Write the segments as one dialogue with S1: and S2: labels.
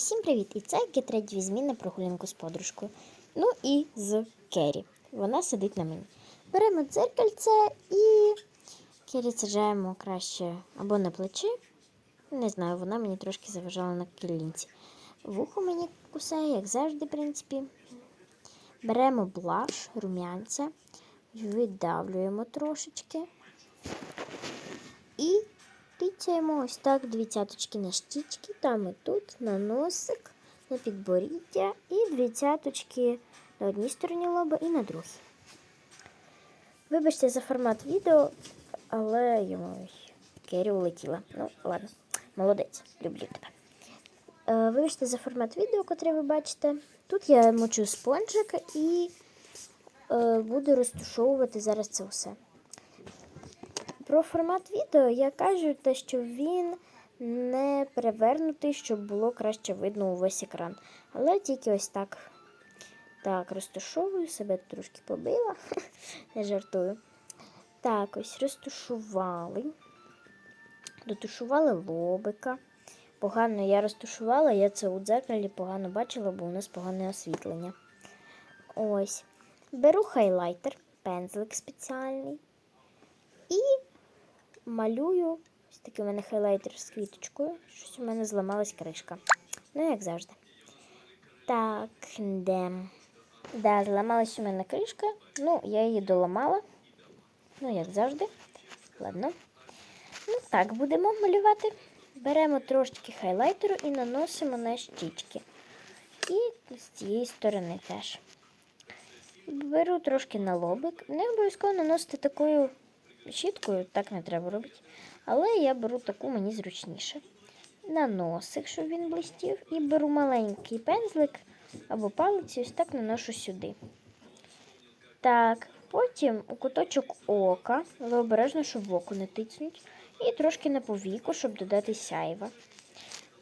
S1: Усім привіт! І це Гетред візьмі на прогулянку з подружкою. Ну і з Керрі. Вона сидить на мені. Беремо дзеркальце і Керрі саджаємо краще або на плечі. Не знаю, вона мені трошки заважала на кілінці. Вухо мені кусає, як завжди, в принципі. Беремо блаш, рум'янця, видавлюємо трошечки. І тицяємо ось так дві цяточки на щічки, там і тут, на носик, на підборіддя і дві цяточки на одній стороні лоба і на другій. Вибачте за формат відео, але йому Кері улетіла. Ну, ладно, молодець, люблю тебе. Е, Вибачте за формат відео, котре ви бачите. Тут я мочу спонжик і е, буду розтушовувати зараз це все. Про формат відео я кажу те, що він не перевернутий, щоб було краще видно увесь екран. Але тільки ось так. Так, розташовую, себе трошки побила. Не жартую. Так, ось розташували. Дотушували лобика. Погано я розташувала, я це у дзеркалі погано бачила, бо у нас погане освітлення. Ось. Беру хайлайтер, пензлик спеціальний. І малюю. Ось такий у мене хайлайтер з квіточкою. Щось у мене зламалась кришка. Ну, як завжди. Так, де. Да, зламалась у мене кришка. Ну, я її доламала. Ну, як завжди. Ладно. Ну, так будемо малювати. Беремо трошечки хайлайтеру і наносимо на щічки. І з цієї сторони теж. Беру трошки на лобик. Не обов'язково наносити такою щіткою, так не треба робити. Але я беру таку мені зручніше. На носик, щоб він блистів, і беру маленький пензлик або палець, і ось так наношу сюди. Так, потім у куточок ока, але обережно, щоб в око не тицнуть. І трошки на повіку, щоб додати сяйва.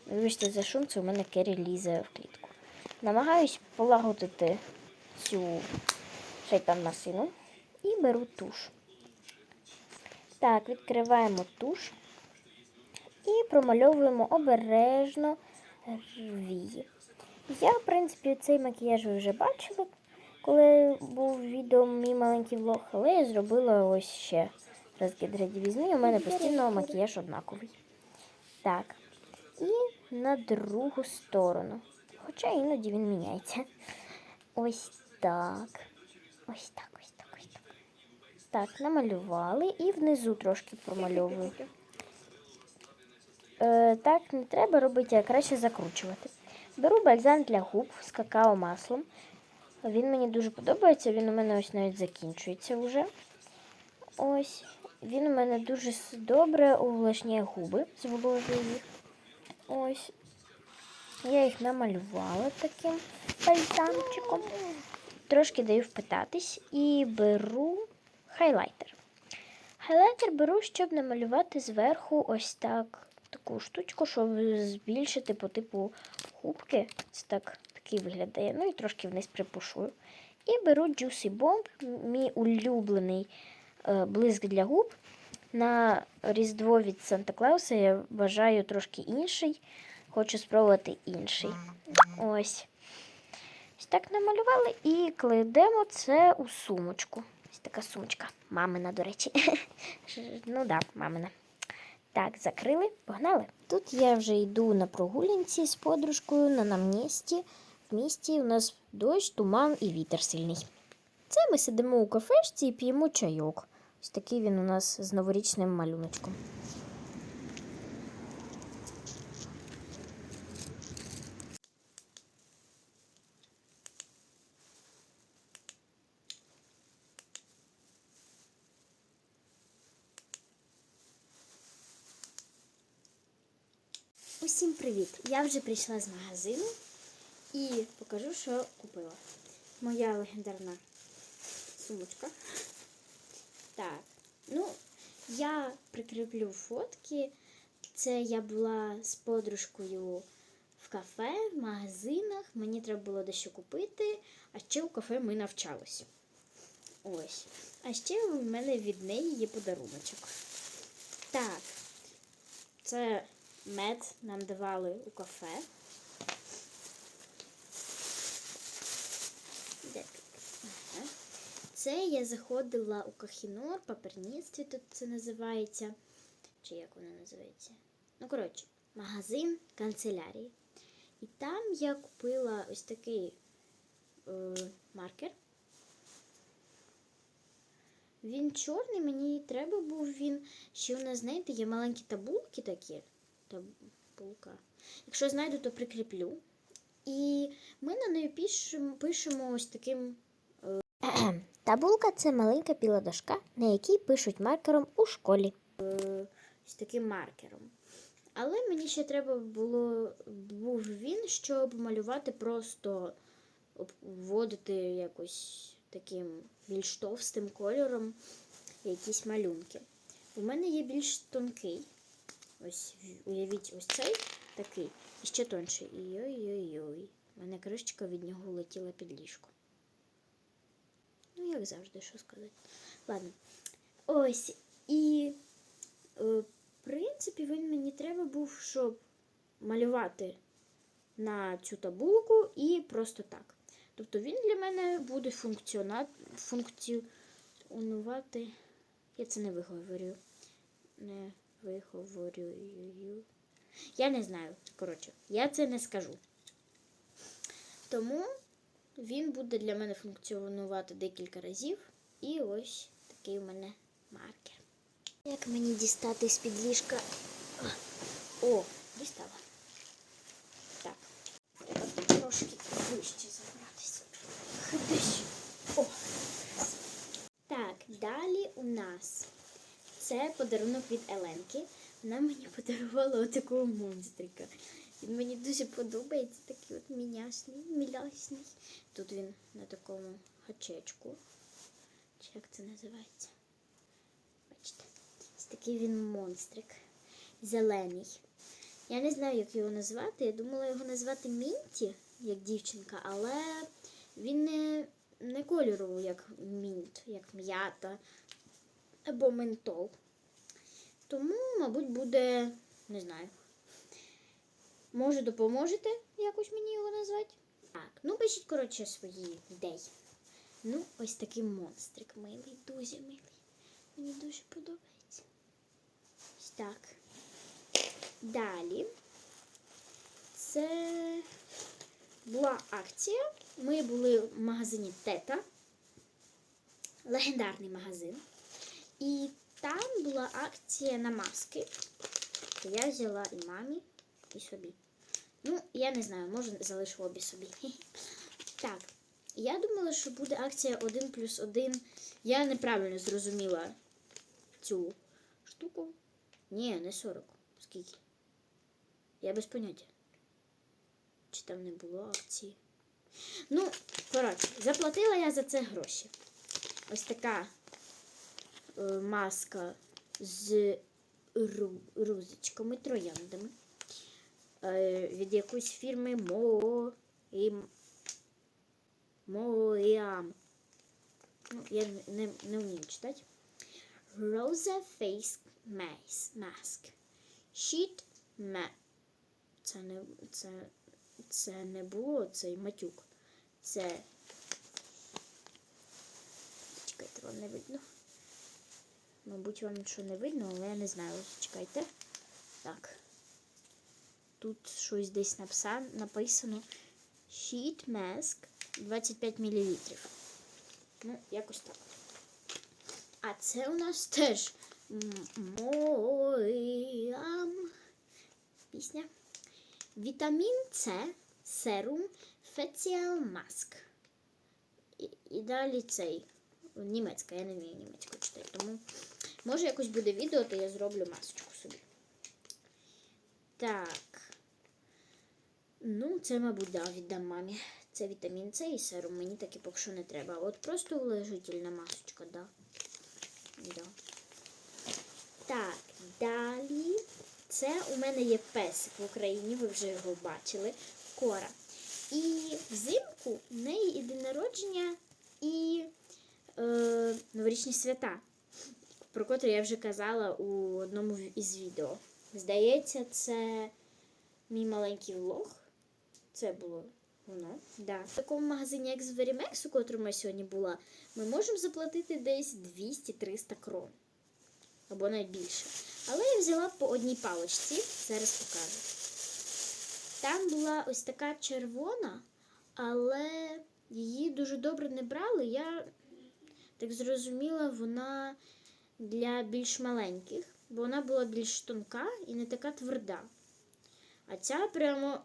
S1: Вибачте, за шум, це у мене Кері лізе в клітку. Намагаюсь полагодити цю шайтан-масину і беру туш. Так, відкриваємо туш і промальовуємо обережно вії. Я, в принципі, цей макіяж ви вже бачила, коли був відео мій маленький влог, але я зробила ось ще раз гідраді у мене постійно макіяж однаковий. Так, і на другу сторону. Хоча іноді він міняється. Ось так. Ось так, ось так, ось так. Так, намалювали і внизу трошки промальовую. Е, так не треба робити, а краще закручувати. Беру бальзам для губ з какао-маслом. Він мені дуже подобається, він у мене ось навіть закінчується вже. Ось. Він у мене дуже добре увлажняє губи, зволожує їх. Ось. Я їх намалювала таким бальзамчиком. Трошки даю впитатись і беру хайлайтер. Хайлайтер беру, щоб намалювати зверху ось так таку штучку, щоб збільшити по типу губки. Це так, такий виглядає. Ну і трошки вниз припушую. І беру Juicy Bomb, мій улюблений е, блиск для губ. На Різдво від Санта Клауса я вважаю трошки інший. Хочу спробувати інший. Ось. Ось так намалювали і кладемо це у сумочку. Така сумочка. Мамина, до речі. ну да, мамина. Так, закрили, погнали. Тут я вже йду на прогулянці з подружкою на намісті. В місті у нас дощ, туман і вітер сильний. Це ми сидимо у кафешці і п'ємо чайок. Ось такий він у нас з новорічним малюночком. Усім привіт! Я вже прийшла з магазину і покажу, що купила. Моя легендарна сумочка. Так, ну, я прикріплю фотки. Це я була з подружкою в кафе, в магазинах. Мені треба було дещо купити, а ще у кафе ми навчалися. Ось. А ще у мене від неї є подаруночок. Так, це Мед нам давали у кафе. Це я заходила у кахінор, паперництві тут це називається. Чи як воно називається? Ну, коротше, магазин канцелярії. І там я купила ось такий е, маркер. Він чорний, мені треба був він. Ще у нас, знаєте, є маленькі табулки такі. Табулка. Якщо знайду, то прикріплю. І ми на неї пишемо, пишемо ось таким. Е... Табулка це маленька біла дошка, на якій пишуть маркером у школі. Е, ось таким маркером. Але мені ще треба було був він, щоб малювати просто вводити якось таким більш товстим кольором якісь малюнки. У мене є більш тонкий. Ось, уявіть, ось цей такий і ще тонший. І ой-ой-ой. У мене кришечка від нього летіла під ліжко. Ну, як завжди, що сказати. Ладно. Ось. І, е, в принципі, він мені треба був, щоб малювати на цю табулку і просто так. Тобто він для мене буде функціонувати. Я це не виговорю. Не виговорюю. Я не знаю. Коротше, я це не скажу. Тому він буде для мене функціонувати декілька разів. І ось такий у мене маркер. Як мені дістати з-під ліжка? О, дістала. Так. Треба трошки вище забратися. Ходиш. О. Так, далі у нас це подарунок від Еленки. Вона мені подарувала отакого монстрика. Він мені дуже подобається, такий от мінясний, мілясний. Тут він на такому гачечку. Чи як це називається? Бачите, ось такий він монстрик. Зелений. Я не знаю, як його назвати. Я думала його назвати Мінті, як дівчинка, але він не, не кольоровий, як мінт, як м'ята або ментол. Тому, мабуть, буде, не знаю. Може, допоможете якось мені його назвати? Так, ну пишіть, коротше, свої ідеї. Ну, ось такий монстрик милий, дуже милий. Мені дуже подобається. Ось так. Далі. Це була акція. Ми були в магазині Тета. Легендарний магазин. І там була акція на маски. Я взяла і мамі, і собі. Ну, я не знаю, може залишу обі собі. Так, я думала, що буде акція 1 плюс 1. Я неправильно зрозуміла цю штуку. Ні, не 40. Скільки? Я без поняття. Чи там не було акції? Ну, коротше, заплатила я за це гроші. Ось така маска з ру, рузичками, трояндами. Е, від якоїсь фірми Мо. Ну, я не, не вмію читати. Rosa Face Mask. Sheet Mask. Це не, це, це не було цей матюк. Це. Чекайте, вам не видно. Мабуть, вам нічого не видно, але я не знаю. Чекайте. Так. Тут щось десь написано, написано Sheet Mask 25 мл. Ну, якось так. А це у нас теж моя пісня. Вітамін С, серум, феціал маск. І, далі цей. Німецька, я не вмію німецьку читати. Тому може якось буде відео, то я зроблю масочку собі. Так. Ну, це, мабуть, да, віддам мамі. Це вітамін С і серум. Мені таки поки що не треба. От просто улежительна масочка, да. да. Так, далі. Це у мене є песик в Україні, ви вже його бачили. Кора. І взимку в неї і день народження і е, новорічні свята, про котрі я вже казала у одному із відео. Здається, це мій маленький влог. Це було Воно, да. В такому магазині, як з Verimex, у котрому я сьогодні була, ми можемо заплатити десь 200-300 крон. Або навіть більше. Але я взяла по одній паличці, зараз покажу. Там була ось така червона, але її дуже добре не брали. Я так зрозуміла, вона для більш маленьких, бо вона була більш тонка і не така тверда. А ця прямо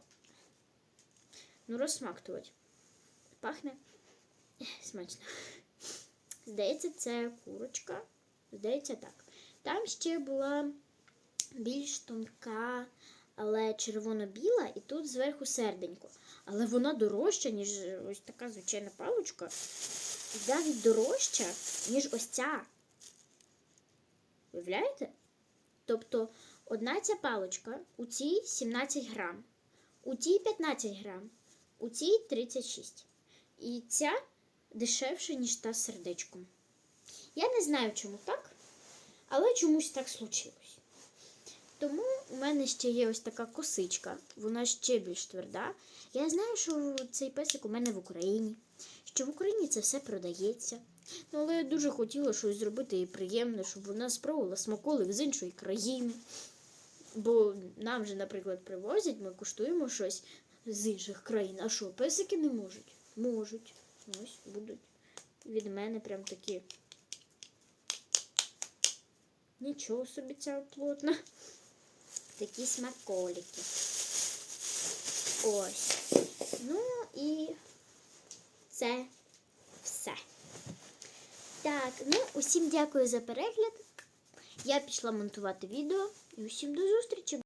S1: ну, розсмактувати. Пахне смачно. Здається, це курочка. Здається, так. Там ще була більш тонка, але червоно-біла, і тут зверху серденько. Але вона дорожча, ніж ось така звичайна паличка. Навіть дорожча, ніж ось ця. Уявляєте? Тобто одна ця паличка у цій 17 грам, у тій 15 грам, у цій 36. І ця дешевша, ніж та з сердечком. Я не знаю, чому так, але чомусь так случилось. Тому у мене ще є ось така косичка, вона ще більш тверда. Я знаю, що цей песик у мене в Україні, що в Україні це все продається. Ну, але я дуже хотіла щось зробити і приємне, щоб вона спробувала смаколик з іншої країни. Бо нам же, наприклад, привозять, ми куштуємо щось з інших країн. А що, песики не можуть? Можуть. Ось будуть. Від мене прям такі. Нічого собі ця плотна. Такі смаколики. Ось. Ну і це все. Так, ну усім дякую за перегляд. Я пішла монтувати відео і усім до зустрічі!